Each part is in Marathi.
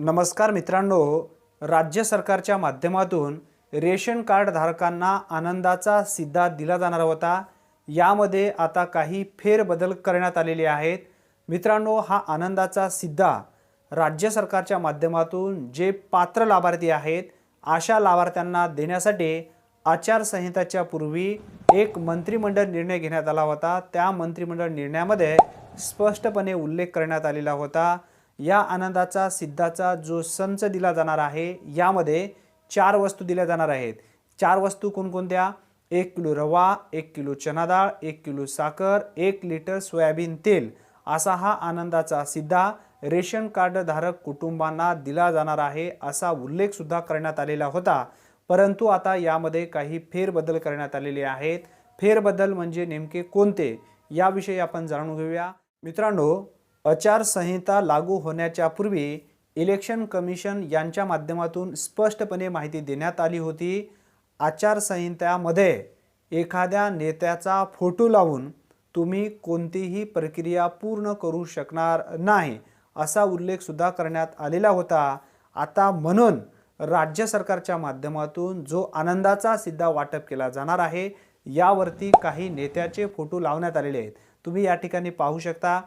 नमस्कार मित्रांनो राज्य सरकारच्या माध्यमातून रेशन कार्ड धारकांना आनंदाचा सिद्धा दिला जाणार होता. यामध्ये आता काही फेरबदल करण्यात आलेले आहेत. मित्रांनो हा आनंदाचा सिद्धा राज्य सरकारच्या माध्यमातून जे पात्र लाभार्थी आहेत अशा लाभार्थ्यांना देण्यासाठी आचारसंहिताच्या पूर्वी एक मंत्रिमंडळ निर्णय घेण्यात आला होता. त्या मंत्रिमंडळ निर्णयामध्ये स्पष्टपणे उल्लेख करण्यात आलेला होता. या आनंदाचा सिद्धाचा जो संच दिला जाणार आहे यामध्ये चार वस्तू दिल्या जाणार आहेत. चार वस्तू कोणकोणत्या? एक किलो रवा एक किलो चना डाळ एक किलो साखर एक लिटर सोयाबीन तेल असा हा आनंदाचा सिद्धा रेशन कार्डधारक कुटुंबांना दिला जाणार आहे असा उल्लेखसुद्धा करण्यात आलेला होता. परंतु आता यामध्ये काही फेरबदल करण्यात आलेले आहेत. फेरबदल म्हणजे नेमके कोणते? याविषयी आपण जाणून घेऊया. मित्रांनो आचारसंहिता लागू होण्याच्या पूर्वी इलेक्शन कमिशन यांच्या माध्यमातून स्पष्टपणे माहिती देण्यात आली होती. आचारसंहितामध्ये एखाद्या नेत्याचा फोटो लावून तुम्ही कोणतीही प्रक्रिया पूर्ण करू शकणार नाही असा उल्लेख सुद्धा करण्यात आलेला होता. आता म्हणून राज्य सरकारच्या माध्यमातून जो आनंदाचा सिद्धा वाटप केला जाणार आहे यावरती काही नेत्याचे फोटो लावण्यात आलेले आहेत. तुम्ही या ठिकाणी पाहू शकता.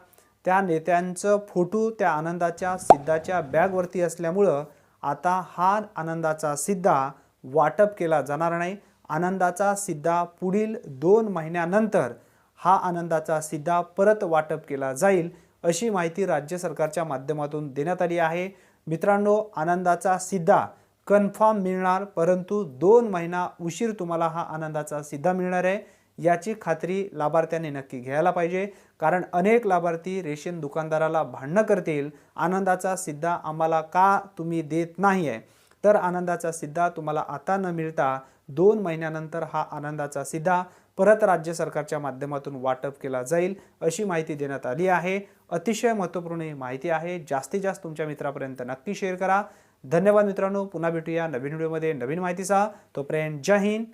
त्या नेत्यांचं फोटो त्या आनंदाच्या सिद्धाच्या बॅगवरती असल्यामुळं आता हा आनंदाचा सिद्धा वाटप केला जाणार नाही. आनंदाचा सिद्धा पुढील दोन महिन्यानंतर हा आनंदाचा सिद्धा परत वाटप केला जाईल अशी माहिती राज्य सरकारच्या माध्यमातून देण्यात आली आहे. मित्रांनो आनंदाचा सिद्धा कन्फर्म मिळणार परंतु दोन महिना उशीर तुम्हाला हा आनंदाचा सिद्धा मिळणार आहे. याची खात्री लाभार्थ्यांनी नक्की घ्यायला पाहिजे. कारण अनेक लाभार्थी रेशन दुकानदाराला भांडणं करतील. आनंदाचा सिद्धा आम्हाला का तुम्ही देत नाही आहे तर आनंदाचा सिद्धा तुम्हाला आता न मिळता दोन महिन्यानंतर हा आनंदाचा सिद्धा परत राज्य सरकारच्या माध्यमातून वाटप केला जाईल अशी माहिती देण्यात आली आहे. अतिशय महत्त्वपूर्ण माहिती आहे. जास्तीत जास्त तुमच्या मित्रापर्यंत नक्की शेअर करा. धन्यवाद मित्रांनो. पुन्हा भेटूया नवीन व्हिडिओमध्ये नवीन माहितीचा तोपर्यंत जय हिंद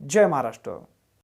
जय महाराष्ट्र.